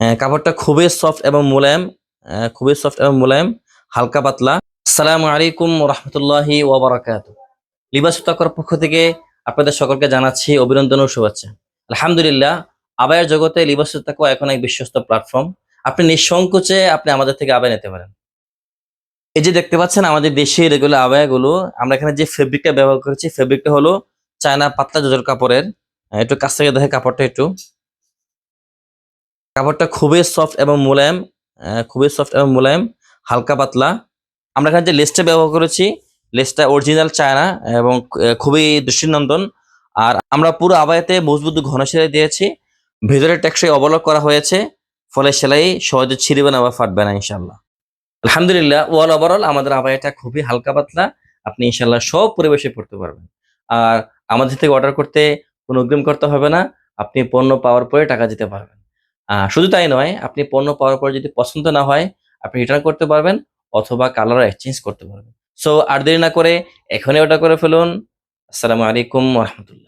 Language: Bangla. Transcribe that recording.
আহ, কাপড়টা খুবই সফট এবং মোলায়েম আহ, খুবই সফট এবং মোলায়েম হালকা পাতলা। আসসালামু আলাইকুম রহমতুল্লাহি ওবরাকাত লিবাস তাকর পক্ষ থেকে আপনাদের সকলকে জানাচ্ছি অভিনন্দন ও শুভেচ্ছা। আলহামদুলিল্লাহ আবায়ের জগতে লিবাস তাকওয়া এখন এক বিশ্বস্ত প্ল্যাটফর্ম আপনি নিঃসংকোচে আপনি আমাদের থেকে আবায় নিতে পারেন। এই যে দেখতে পাচ্ছেন আমাদের দেশের এগুলো আবায়াগুলো আমরা এখানে যে ফেব্রিকটা ব্যবহার করেছি ফেব্রিকটা হলো চায়না পাতলা জজর কাপড়ের। আহ, একটু কাছ থেকে দেখে কাপড়টা একটু। কাপড়টা খুবই সফট এবং মোলায়েম খুবই সফট এবং মোলায়েম, হালকা পাতলা। আমরা এখানে যে লেসটা ব্যবহার করেছি, লেসটা অরিজিনাল চায়না এবং খুবই দৃষ্টিনন্দন। আর আমরা পুরো আবায়াতে মজবুত ঘন সেলাই দিয়েছি। ভেতরে টেকসই অবলক করা হয়েছে, ফলে সেলাই সহজে ছিঁড়বে না বা ফাটবে না ইনশাল্লাহ আলহামদুলিল্লাহ ওয়াল ওভারঅল আমাদের আবায়াটা খুবই হালকা পাতলা। আপনি ইনশাল্লাহ সব পরিবেশে পড়তে পারবেন। আর আমাদের থেকে অর্ডার করতে কোনো অগ্রিম করতে হবে না। আপনি পণ্য পাওয়ার পরে টাকা দিতে পারবেন। শুধু তাই নয়, আপনি পণ্য পাওয়ার পর যদি পছন্দ না হয়, আপনি রিটার্ন করতে পারবেন অথবা কালার এক্সচেঞ্জ করতে পারবেন। সো আর দেরি না করে এখনই ওটা করে ফেলুন। আসসালামু আলাইকুম রহমতুল্লাহ।